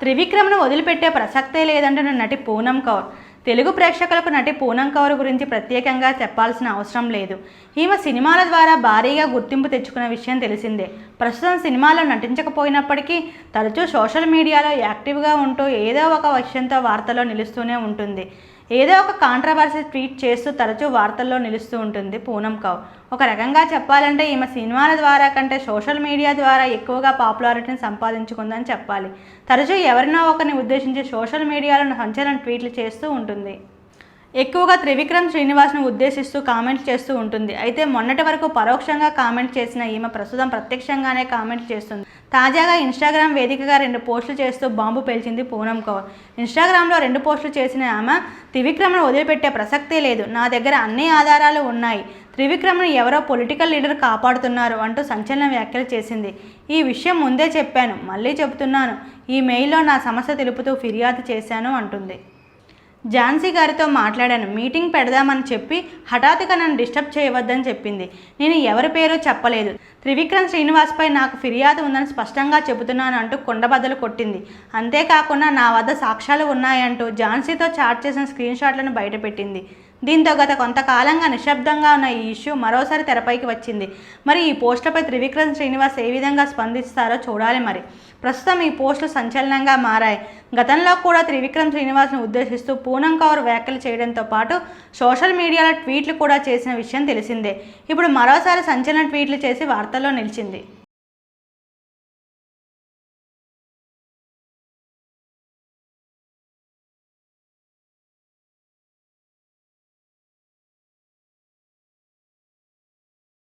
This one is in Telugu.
త్రివిక్రమ్ను వదిలిపెట్టే ప్రసక్తే లేదంటున్న నటి పూనం కౌర్. తెలుగు ప్రేక్షకులకు నటి పూనం కౌర్ గురించి ప్రత్యేకంగా చెప్పాల్సిన అవసరం లేదు. ఈమె సినిమాల ద్వారా భారీగా గుర్తింపు తెచ్చుకున్న విషయం తెలిసిందే. ప్రస్తుతం సినిమాలో నటించకపోయినప్పటికీ తరచూ సోషల్ మీడియాలో యాక్టివ్గా ఉంటూ ఏదో ఒక విషయంతో వార్తలో నిలుస్తూనే ఉంటుంది. ఏదో ఒక కాంట్రవర్సీ ట్వీట్ చేస్తూ తరచూ వార్తల్లో నిలుస్తూ ఉంటుంది పూనం కౌర్ ఒక రకంగా చెప్పాలంటే ఈమె సినిమాల ద్వారా కంటే సోషల్ మీడియా ద్వారా ఎక్కువగా పాపులారిటీని సంపాదించుకుందని చెప్పాలి. తరచూ ఎవరినో ఒకరిని ఉద్దేశించి సోషల్ మీడియాలో సంచలన ట్వీట్లు చేస్తూ ఉంటుంది. ఎక్కువగా త్రివిక్రమ్ శ్రీనివాస్ను ఉద్దేశిస్తూ కామెంట్ చేస్తూ ఉంటుంది. అయితే మొన్నటి వరకు పరోక్షంగా కామెంట్ చేసిన ఈమె ప్రస్తుతం ప్రత్యక్షంగానే కామెంట్ చేస్తుంది. తాజాగా ఇన్స్టాగ్రామ్ వేదికగా రెండు పోస్టులు చేస్తూ బాంబు పేల్చింది పూనం కౌర్. ఇన్స్టాగ్రామ్లో రెండు పోస్టులు చేసిన ఆమె త్రివిక్రమ్ను వదిలిపెట్టే ప్రసక్తే లేదు. నా దగ్గర అన్ని ఆధారాలు ఉన్నాయి. త్రివిక్రమ్ను ఎవరో పొలిటికల్ లీడర్ కాపాడుతున్నారు అంటూ సంచలన వ్యాఖ్యలు చేసింది. ఈ విషయం ముందే చెప్పాను మళ్ళీ చెబుతున్నాను. ఈ మెయిల్లో నా సమస్య తెలుపుతూ ఫిర్యాదు చేశాను అంటుంది. ఝాన్సీ గారితో మాట్లాడాను. మీటింగ్ పెడదామని చెప్పి హఠాత్తుగా నన్ను డిస్టర్బ్ చేయవద్దని చెప్పింది. నేను ఎవరి పేరు చెప్పలేదు. త్రివిక్రమ్ శ్రీనివాస్పై నాకు ఫిర్యాదు ఉందని స్పష్టంగా చెబుతున్నాను అంటూ కుండబద్దలు కొట్టింది. అంతేకాకుండా నా వద్ద సాక్ష్యాలు ఉన్నాయంటూ ఝాన్సీతో చాట్ చేసిన స్క్రీన్ షాట్లను బయటపెట్టింది. దీంతో గత కొంతకాలంగా నిశ్శబ్దంగా ఉన్న ఈ ఇష్యూ మరోసారి తెరపైకి వచ్చింది. మరి ఈ పోస్టులపై త్రివిక్రమ్ శ్రీనివాస్ ఏ విధంగా స్పందిస్తారో చూడాలి మరి. ప్రస్తుతం ఈ పోస్టులు సంచలనంగా మారాయి. గతంలో కూడా త్రివిక్రమ్ శ్రీనివాస్ను ఉద్దేశిస్తూ పూనం కౌర్ వ్యాఖ్యలు చేయడంతో పాటు సోషల్ మీడియాలో ట్వీట్లు కూడా చేసిన విషయం తెలిసిందే. ఇప్పుడు మరోసారి సంచలన ట్వీట్లు చేసి వార్తల్లో నిలిచింది.